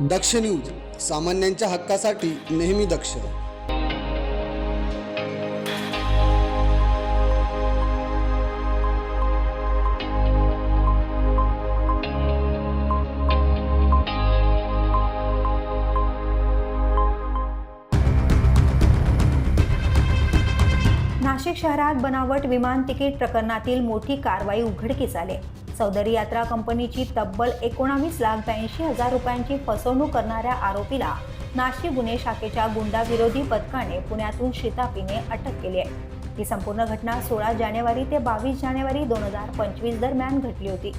दक्ष news सामान्यांच्या हक्कासाठी नेहमी दक्ष. नाशिक शहरात बनावट विमान तिकीट प्रकरणातील मोठी कारवाई उघडकीस आली. सौदरी यात्रा कंपनीची तब्बल एकोणावीस लाख ब्याऐंशी हजार रुपयांची फसवणूक करणाऱ्या आरोपीला नाशिक गुन्हे शाखेच्या गुंडाविरोधी पथकाने पुण्यातून शितापीने अटक केली आहे. ही संपूर्ण घटना सोळा जानेवारी ते बावीस जानेवारी दोन हजार पंचवीस दरम्यान घडली होती.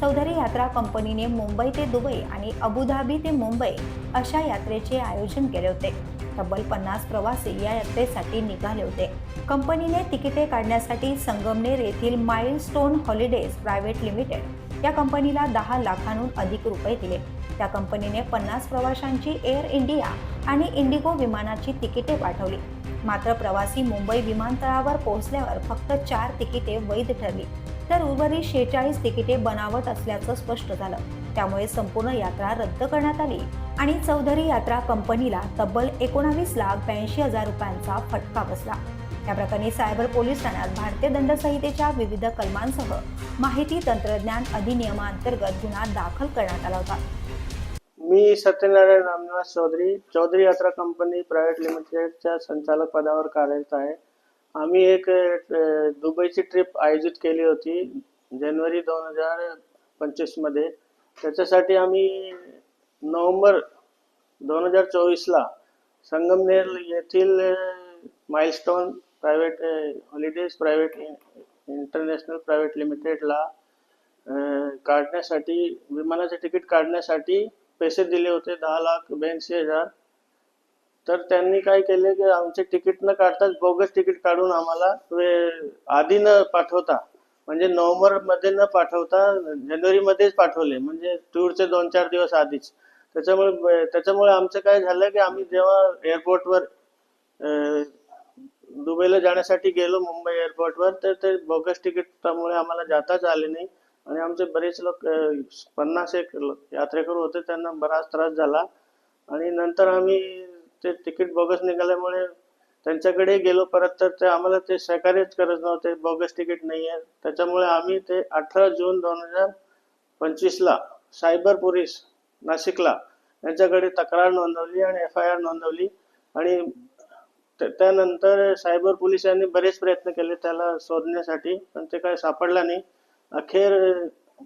चौधरी यात्रा कंपनीने मुंबई ते दुबई आणि अबुधाबी ते मुंबई अशा यात्रेचे आयोजन केले होते. तब्बल पन्नास प्रवासी या यात्रेसाठी निघाले होते. कंपनीने तिकिटे काढण्यासाठी संगमनेर येथील माइलस्टोन हॉलिडेज प्रायव्हेट लिमिटेड या कंपनीला दहा लाखांहून अधिक रुपये दिले. त्या कंपनीने पन्नास प्रवाशांची एअर इंडिया आणि इंडिगो विमानाची तिकिटे पाठवली. मात्र प्रवासी मुंबई विमानतळावर पोहोचल्यावर फक्त चार तिकिटे वैध ठरली. तर उर्वरित शेहेचाळीस तिकिटे बनावट असल्याचं स्पष्ट झालं. त्यामुळे संपूर्ण यात्रा रद्द करण्यात आली आणि चौधरी यात्रा कंपनीला तब्बल एकोणावीस लाख ब्याऐंशी हजार रुपयांचा फटका बसला. या प्रकरणी सायबर पोलीस ठाण्यात भारतीय दंड संहितेच्या विविध कलमांसह माहिती तंत्रज्ञान अधिनियमांतर्गत गुन्हा दाखल करण्यात आला होता. मी सत्यनारायण रामनिवास चौधरी चौधरी यात्रा कंपनी प्रायव्हेट लिमिटेडच्या संचालक पदावर कार्यरत आहे. आम्ही एक दुबईची ट्रिप आयोजित केली होती जानेवारी दोन हजार पंचवीसमध्ये. त्याच्यासाठी आम्ही नोव्हेंबर दोन हजार चोवीसला संगमनेर येथील Milestone private holidays private international private लिमिटेडला काढण्यासाठी विमानाचे तिकीट काढण्यासाठी पैसे दिले होते दहा लाख ब्याऐंशी हजार. तर त्यांनी काय केले की आमचे तिकीट न काढताच बोगस तिकीट काढून आम्हाला आधी न पाठवता. म्हणजे नोव्हेंबरमध्ये न पाठवता जानेवारी मध्येच पाठवले म्हणजे टूरचे दोन चार दिवस आधीच. त्याच्यामुळे त्याच्यामुळे आमचं काय झालं की आम्ही जेव्हा एअरपोर्टवर दुबईला जाण्यासाठी गेलो मुंबई एअरपोर्टवर तर ते बोगस तिकीटामुळे आम्हाला जाताच आले नाही. आणि आमचे बरेच लोक पन्नास एक यात्रेकरू होते त्यांना बराच त्रास झाला. आणि नंतर आम्ही ते तिकीट बोगस निघाल्यामुळे त्यांच्याकडे गेलो परत तर ते आम्हाला ते सहकार्यच करत नव्हते. बोगस तिकीट नाही आहे त्याच्यामुळे आम्ही ते अठरा जून दोन हजार पंचवीसला सायबर पोलीस नाशिकला यांच्याकडे तक्रार नोंदवली आणि एफ आय आर नोंदवली आणि त्यानंतर सायबर पोलिसांनी बरेच प्रयत्न केले त्याला शोधण्यासाठी पण ते काय सापडला नाही. अखेर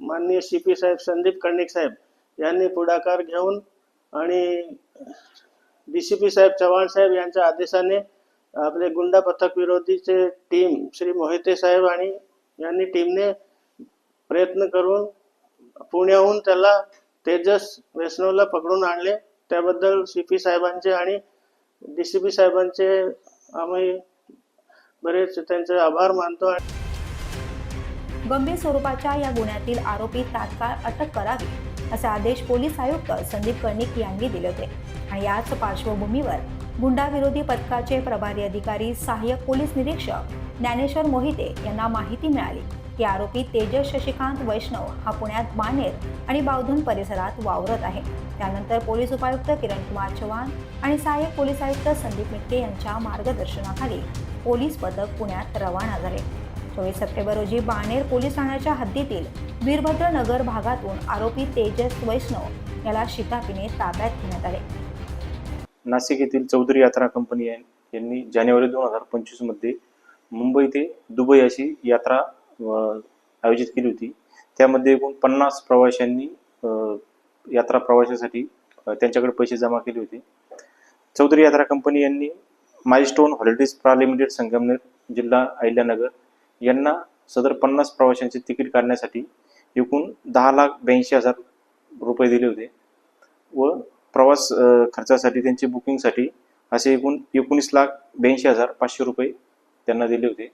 माननीय सी पी साहेब संदीप कर्णिक साहेब यांनी पुढाकार घेऊन आणि डी सी पी साहेब चव्हाण साहेब यांच्या आदेशाने आपले गुंडा पथक विरोधीचे टीम श्री मोहिते साहेब आणि यांनी टीमने प्रयत्न करून पुण्याहून त्याला तेजस वैष्णवला पकडून आणले. त्याबद्दल सी पी साहेबांचे आणि डी सी पी साहेबांचे आम्ही बरेच त्यांचे आभार मानतो गंभीर स्वरूपाच्या या गुन्ह्यातील आरोपी तात्काळ अटक करावी असे आदेश पोलीस आयुक्त संदीप कर्णिक यांनी दिले होते. आणि याच पार्श्वभूमीवर गुंडाविरोधी पथकाचे प्रभारी अधिकारी सहाय्यक पोलीस निरीक्षक ज्ञानेश्वर मोहिते यांना माहिती मिळाली. की आरोपी तेजस शशिकांत वैष्णव हा पुण्यात बानेर आणि बावधन परिसरात वावरत आहे. त्यानंतर पोलीस उपायुक्त किरण कुमार चव्हाण आणि सहाय्यक पोलीस आयुक्त संदीप मिटके यांच्या मार्गदर्शनाखाली पोलीस पथक पुण्यात रवाना झाले. चोवीस सप्टेंबर रोजी बाणेर पोलीस ठाण्याच्या हद्दीतील वीरभद्र नगर भागातून आरोपी तेजस वैष्णव याला शितापीने ताब्यात घेण्यात आले. नाशिक येथील चौधरी यात्रा कंपनी यांनी जानेवारी दोन हजार पंचवीसमध्ये मुंबई ते दुबई अशी यात्रा आयोजित केली होती. त्यामध्ये एकूण पन्नास प्रवाशांनी यात्रा प्रवाशासाठी त्यांच्याकडे पैसे जमा केले होते. चौधरी यात्रा कंपनी यांनी माइलस्टोन हॉलिडेज प्रा लिमिटेड संगमनेर जिल्हा अहिल्यानगर यांना सदर पन्नास प्रवाशांचे तिकीट काढण्यासाठी एकूण दहा लाख ब्याऐंशी हजार रुपये दिले होते व प्रवास खर्चासाठी त्यांची बुकिंगसाठी असे एकूण एकोणीस लाख ब्याऐंशी हजार पाचशे रुपये त्यांना दिले होते.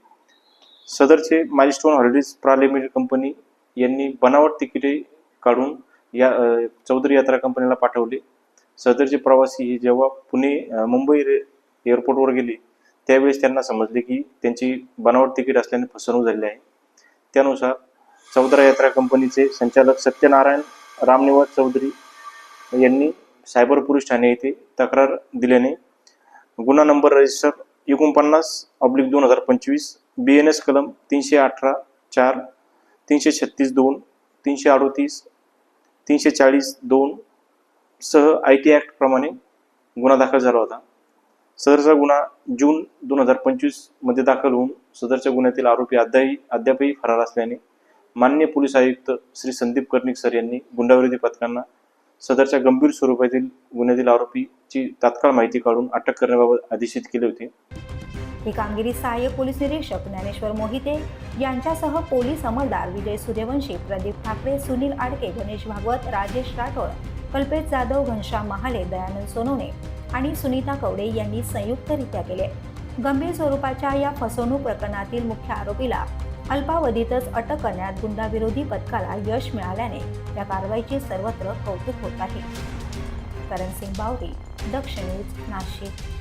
सदरचे माइलस्टोन हॉलिडेज प्रा लिमिटेड कंपनी यांनी बनावट तिकिटे काढून या चौधरी यात्रा कंपनीला पाठवले. सदरचे प्रवासी हे जेव्हा पुणे मुंबई रे- एअरपोर्टवर गेले त्यावेळेस त्यांना समजले की त्यांची बनावट तिकीट असल्याने फसवणूक झाली आहे. त्यानुसार चौधरा यात्रा कंपनीचे संचालक सत्यनारायण रामनिवास चौधरी यांनी सायबर पोलीस ठाणे येथे तक्रार दिल्याने गुन्हा नंबर रजिस्टर एकोणपन्नास ऑब्लिक दोन हजार पंचवीस बी एन एस कलम तीनशे अठरा चार तीनशे छत्तीस दोन तीनशे अडोतीस तीनशे चाळीस दोन सह आय टी ॲक्टप्रमाणे गुन्हा दाखल झाला होता. सदरचा गुन्हा जून दोन हजार पंचवीसमध्ये दाखल होऊन सदरच्या गुन्ह्यातील आरोपी अद्यापही अद्यापही फरार असल्याने मान्य पोलीस आयुक्त श्री संदीप कर्णिक सर यांनी गुंडाविरोधी पथकांना सदरच्या गंभीर स्वरूपातील गुन्ह्यातील आरोपीची तात्काळ माहिती काढून अटक करण्याबाबत आदेशित केले होते. ही कामगिरी सहाय्यक पोलीस निरीक्षक ज्ञानेश्वर मोहिते यांच्यासह पोलीस अंमलदार विजय सूर्यवंशी प्रदीप ठाकरे सुनील आडके गणेश भागवत राजेश राठोड कल्पेश जाधव घनश्याम महाले दयानंद सोनवणे आणि सुनीता कवडे यांनी संयुक्तरित्या केले. गंभीर स्वरूपाच्या या फसवणूक प्रकरणातील मुख्य आरोपीला अल्पावधीतच अटक करण्यात गुंडाविरोधी पथकाला यश मिळाल्याने या कारवाईचे सर्वत्र कौतुक होत आहे. करण सिंग बावरी दक्ष न्यूज नाशिक.